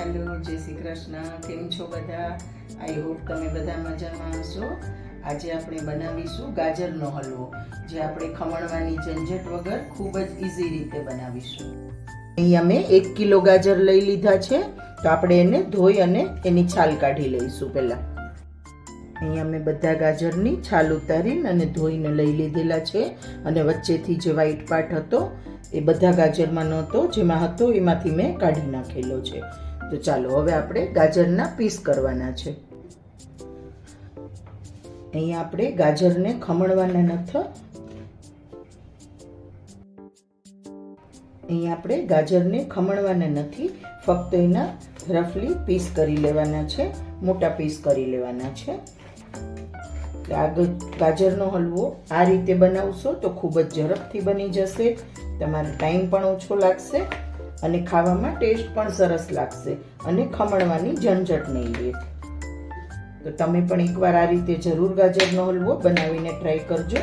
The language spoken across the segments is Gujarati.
હેલો, જય શ્રી કૃષ્ણ. કેમ છો બધા? આઈ હોપ તમે બધા મજામાં હશો. આજે આપણે બનાવીશું ગાજરનો હલવો, જે આપણે ખમણવાની ઝંઝટ વગર ખૂબ જ ઇઝી રીતે બનાવીશું. અહીં અમે એક કિલો ગાજર લઈ લીધા છે. તો આપણે એને ધોઈ અને એની છાલ કાઢી લઈશું પહેલાં. અહીંયા મેં બધા ગાજરની છાલ ઉતારીને અને ધોઈને લઈ લીધેલા છે. અને વચ્ચેથી જે વ્હાઈટ પાર્ટ હતો, એ બધા ગાજરમાં નહોતો, જેમાં હતો એમાંથી મેં કાઢી નાખેલો છે. તો ચાલો, હવે આપણે ગાજરના પીસ કરવાના છે. અહીંયા આપણે ગાજરને ખમણવાના નથી અહીંયા આપણે ગાજરને ખમણવાના નથી, ફક્ત એના રફલી પીસ કરી લેવાના છે, મોટા પીસ કરી લેવાના છે. ગાજરનો હલવો આ રીતે બનાવશો તો ખૂબ જ ઝડપથી બની જશે, તમારો ટાઈમ પણ ઓછો લાગશે અને ખાવામાં ટેસ્ટ પણ સરસ લાગશે અને ખમણવાની ઝંઝટ નહીં રહે. તો તમે પણ એકવાર આ રીતે જરૂર ગાજરનો હલવો બનાવીને ટ્રાય કરજો.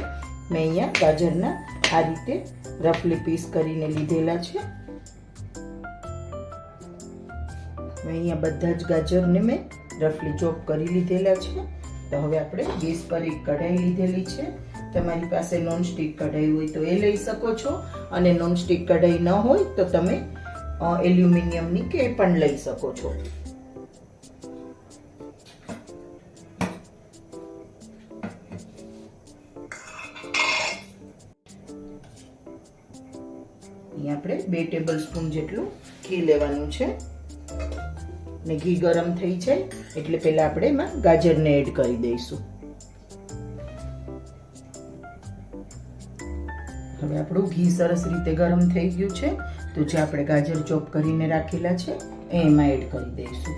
મેં અહીંયા ગાજરના આ રીતે રફલી પીસ કરીને લીધેલા છે. અહીંયા બધા જ ગાજરને મેં રફલી ચોપ કરી લીધેલા છે. તો હવે આપણે ગેસ પર એક કઢાઈ લીધેલી છે. તમારી પાસે નોનસ્ટિક કઢાઈ હોય તો એ લઈ શકો છો. અને નોનસ્ટિક કઢાઈ ન હોય તો તમે એલ્યુમિનિયમની કે પણ લઈ શકો છો. અહીંયા આપણે, બે ટેબલ સ્પૂન જેટલું ઘી લેવાનું છે. ને ઘી ગરમ થઈ જાય, એટલે પહેલાં આપણે એમાં ગાજરને એડ કરી દઈશું. હવે આપણું ઘી સરસ રીતે ગરમ થઈ ગયું છે, તો જે આપણે ગાજર ચોપ કરીને રાખેલા છે એમાં એડ કરી દઈશું.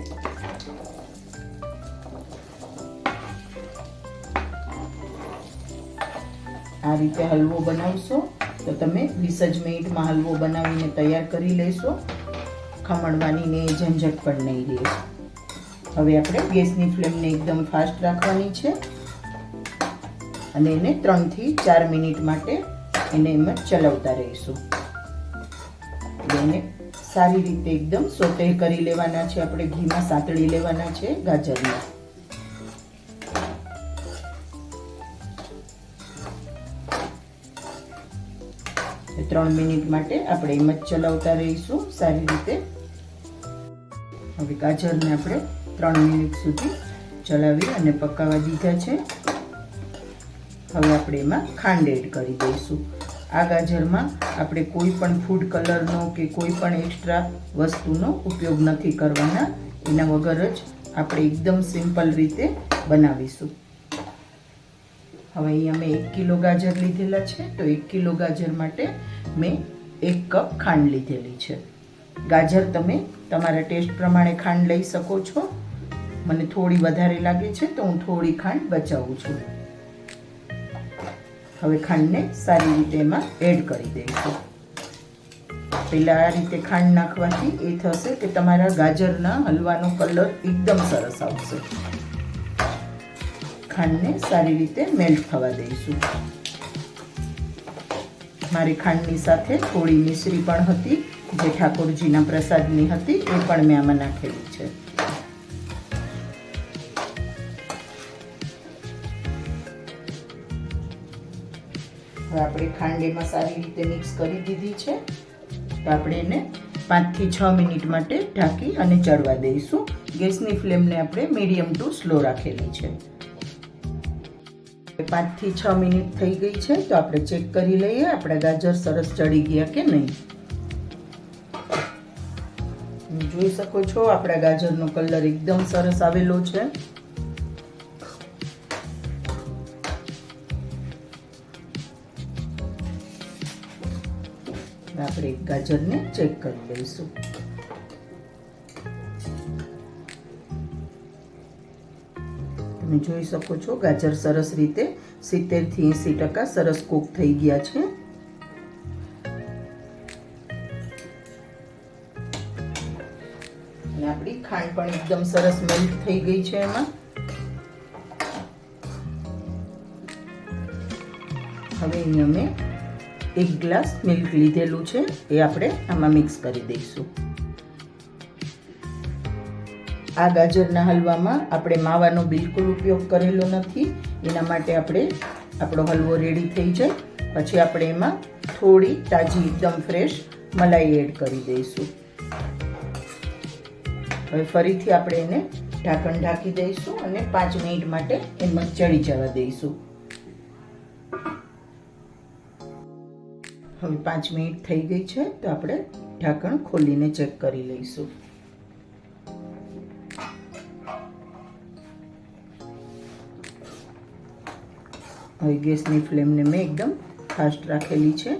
આ રીતે હલવો બનાવશો. તો તમે વીસ જ મિનિટમાં હલવો બનાવીને તૈયાર કરી લેશો. ખમણવાની ને ઝંઝટ પણ નહીં રહે હવે આપણે ગેસની ફ્લેમને એકદમ ફાસ્ટ રાખવાની છે. અને એને ત્રણથી ચાર મિનિટ માટે એને એમ જ ચલાવતા રહીશું. એને સારી રીતે એકદમ સોતે કરી લેવાના છે. આપણે ઘીમાં સાતળી લેવાના છે ગાજરને. ત્રણ મિનિટ માટે આપણે એમ જ ચલાવતા રહીશું સારી રીતે. હવે ગાજરને આપણે ત્રણ મિનિટ સુધી ચલાવી અને પકાવવા દીધા છે. હવે આપણે એમાં ખાંડ એડ કરી દઈશું. આ ગાજરમાં આપણે કોઈ પણ ફૂડ કલરનો કે કોઈ પણ એક્સ્ટ્રા વસ્તુનો ઉપયોગ નથી કરવાના. એના વગર જ આપણે એકદમ સિમ્પલ રીતે બનાવીશું. હવે અહીંયા મેં એક કિલો ગાજર લીધેલા છે, તો એક કિલો ગાજર માટે મેં એક કપ ખાંડ લીધેલી છે. ગાજર તમે તમારા ટેસ્ટ પ્રમાણે ખાંડ લઈ શકો છો. મને થોડી વધારે લાગે છે, તો હું થોડી ખાંડ બચાવું છું. હવે ખાંડને સારી રીતે એમાં એડ કરી દઈશું. પહેલાં આ રીતે ખાંડ નાખવાથી એ થશે કે તમારા ગાજરના હલવાનો કલર એકદમ સરસ આવશે. ખાંડને સારી રીતે મેલ્ટ થવા દઈશું. મારી ખાંડની સાથે થોડી મિશ્રી પણ હતી, જે ઠાકોરજીના પ્રસાદની હતી, એ પણ મેં આમાં નાખેલી છે. હવે આપણે ખાંડ એમાં સારી રીતે મિક્સ કરી દીધી છે. તો આપણે એને પાંચથી છ મિનિટ માટે ઢાંકી અને ચડવા દઈશું. ગેસની ફ્લેમને આપણે મીડિયમ ટુ સ્લો રાખેલી છે. પાંચથી છ મિનિટ થઈ ગઈ છે, તો આપણે ચેક કરી લઈએ આપણા ગાજર સરસ ચડી ગયા કે નહીં. જોઈ શકો છો, આપણા ગાજરનો કલર એકદમ સરસ આવેલો છે. આપણે ગાજરને ચેક કરી લઈશું. તમે જોઈ શકો છો, ગાજર સરસ રીતે સિત્તેરથી એંસી ટકા સરસ કૂક થઈ ગયા છે. અને આપણી ખાંડ પણ એકદમ સરસ મેલ્ટ થઈ ગઈ છે એમાં. હવે અમે એક ગ્લાસ મિલ્ક લીધેલું છે, એ આપણે આમાં મિક્સ કરી દઈશું. આ ગાજરના હલવામાં આપણે માવાનો બિલકુલ ઉપયોગ કરેલો નથી. એના માટે આપણે આપણો હલવો રેડી થઈ જાય. પછી આપણે એમાં થોડી તાજી એકદમ ફ્રેશ મલાઈ એડ કરી દઈશું. હવે ફરીથી આપણે એને ઢાંકણ ઢાંકી દઈશું અને પાંચ મિનિટ માટે એમાં ચડી જવા દઈશું. હવે પાંચ મિનિટ થઈ ગઈ છે તો આપણે ઢાંકણ ખોલીને ચેક કરી લઈશું. હવે ગેસની ફ્લેમને મેં એકદમ ફાસ્ટ રાખેલી છે.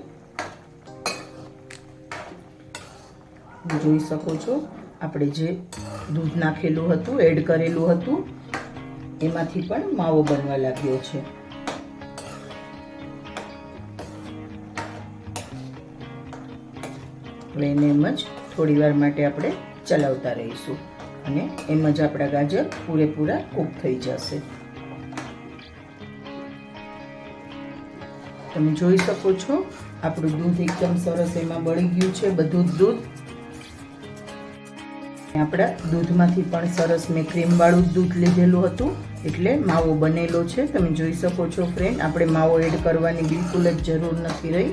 જોઈ શકો છો, આપણે જે દૂધ નાખેલું હતું, એડ કરેલું હતું, એમાંથી પણ માવો બનવા લાગ્યો છે. હવે એને એમ જ થોડી વાર માટે આપણે ચલાવતા રહીશું. અને એમ જ આપણા ગાજર પૂરેપૂરા કૂક થઈ જશે. તમે જોઈ શકો છો. આપણું દૂધ એકદમ સરસ એમાં બળી ગયું છે, બધું જ દૂધ. આપણા દૂધમાંથી પણ સરસ મેં ક્રીમવાળું દૂધ લીધેલું હતું, એટલે માવો બનેલો છે. તમે જોઈ શકો છો ફ્રેન્ડ આપણે માવો એડ કરવાની બિલકુલ જ જરૂર નથી રહી.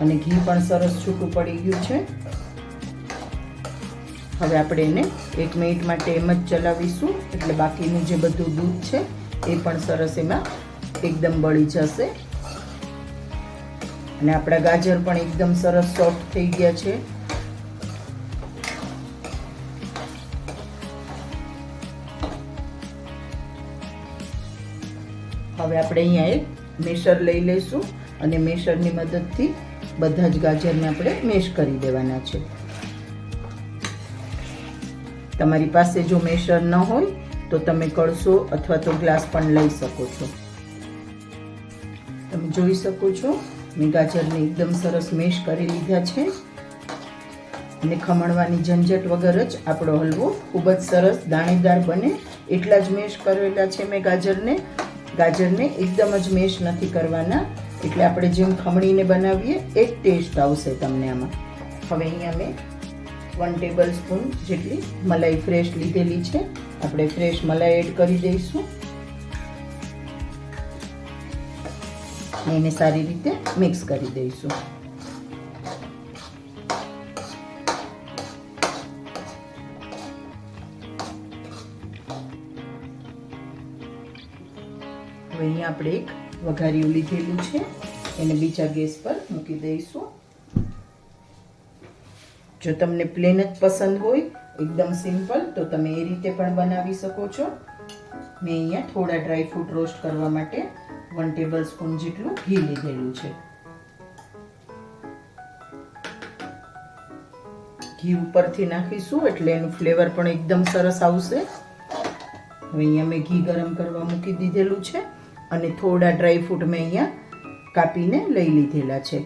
અને ઘી પણ સરસ છૂટું પડી ગયું છે. હવે આપણે એને એક મિનિટ માટે એમ જ ચલાવીશું, એટલે બાકીનું જે બધું દૂધ છે, એ પણ સરસ એમાં એકદમ બળી જશે. અને આપણા ગાજર પણ એકદમ સરસ સોફ્ટ થઈ ગયા છે. હવે આપણે અહીંયા એક મેસર લઈ લઈશું અને મેસરની મદદથી બધા જ ગાજરને આપણે મેશ કરી દેવાના છે. તમારી પાસે જો મેસર ન હોય તો તમે કળશો અથવા તો ગ્લાસ પણ લઈ શકો છો. તમે જોઈ શકો છો મેં ગાજરને એકદમ સરસ મેશ કરી લીધા છે. અને ખમણવાની ઝંઝટ વગર જ આપણો હલવો ખૂબ જ સરસ દાણેદાર બને. એટલા જ મેશ કરેલા છે મેં ગાજરને. ગાજરને એકદમ જ મેશ નથી કરવાના. એટલે આપણે જેમ ખમણીને બનાવીએ, એ ટેસ્ટ આવશે તમને આમાં. હવે અહીંયા મેં વન ટેબલ સ્પૂન જેટલી મલાઈ ફ્રેશ લીધેલી છે. આપણે ફ્રેશ મલાઈ એડ કરી દઈશું. એને સારી રીતે મિક્સ કરી દઈશું. હવે અહીંયા આપણે એક વઘારિયું લીધેલું છે. એને બીજા ગેસ પર મૂકી દઈશું. જો તમને પ્લેન જ પસંદ હોય, એકદમ સિમ્પલ તો તમે એ રીતે પણ બનાવી શકો છો. મેં અહીંયા થોડા ડ્રાય ફ્રૂટ રોસ્ટ કરવા માટે વન ટેબલ સ્પૂન જેટલું ઘી લીધેલું છે. ઘી ઉપરથી નાખીશું એટલે એનું ફ્લેવર પણ એકદમ સરસ આવશે. હવે અહીંયા મેં ઘી ગરમ કરવા મૂકી દીધેલું છે અને થોડા ડ્રાય ફ્રૂટ મેં અહીંયા કાપીને લઈ લીધેલા છે.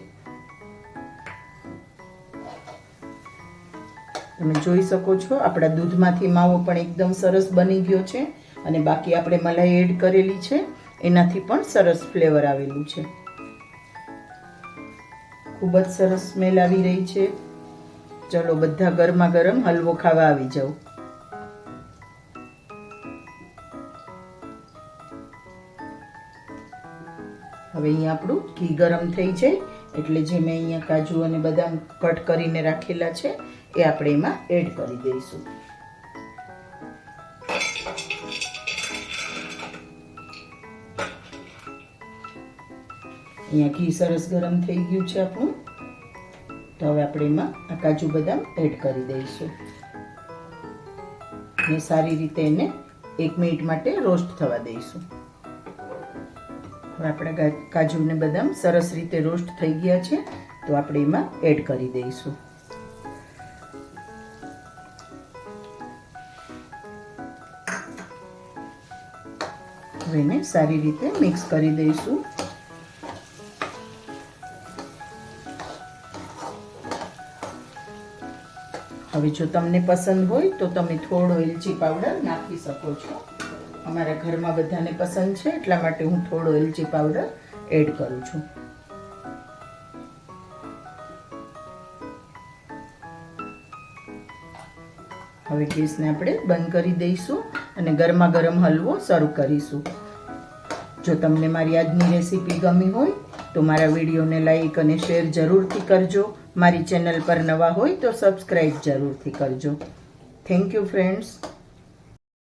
તમે જોઈ શકો છો, આપણા દૂધમાંથી માવો પણ એકદમ સરસ બની ગયો છે અને બાકી આપણે મલાઈ એડ કરેલી છે. એનાથી પણ સરસ ફ્લેવર આવેલું છે. ખૂબ જ સરસ સ્મેલ આવી રહી છે. ચલો બધા ગરમા ગરમ હલવો ખાવા આવી જાઓ. હવે અહીંયા આપણું ઘી ગરમ થઈ જાય, એટલે જે મેં અહીંયા કાજુ અને બદામ કટ કરીને રાખેલા છે, એ આપણે એમાં એડ કરી દઈશું. અહીંયા ઘી સરસ ગરમ થઈ ગયું છે આપણું. તો હવે આપણે એમાં આ કાજુ બદામ એડ કરી દઈશું. અને સારી રીતે એને એક મિનિટ માટે રોસ્ટ થવા દઈશું. હવે આપણા કાજુ ને બદામ સરસ રીતે રોસ્ટ થઈ ગયા છે, તો આપણે એમાં એડ કરી દઈશું. હવે એને સારી રીતે મિક્સ કરી દઈશું. હવે જો તમને પસંદ હોય તો તમે થોડો એલચી પાવડર નાખી શકો છો. અમારા ઘરમાં બધાને પસંદ છે, એટલા માટે હું થોડો એલચી પાવડર એડ કરું છું. હવે ગેસને આપણે બંધ કરી દઈશું અને ગરમા ગરમ હલવો શરૂ કરીશું. જો તમને મારી આજની રેસીપી ગમી હોય તો મારા વિડીયોને લાઈક અને શેર જરૂરથી કરજો. મારી ચેનલ પર નવા હોય તો સબસ્ક્રાઈબ જરૂરથી કરજો. Thank you friends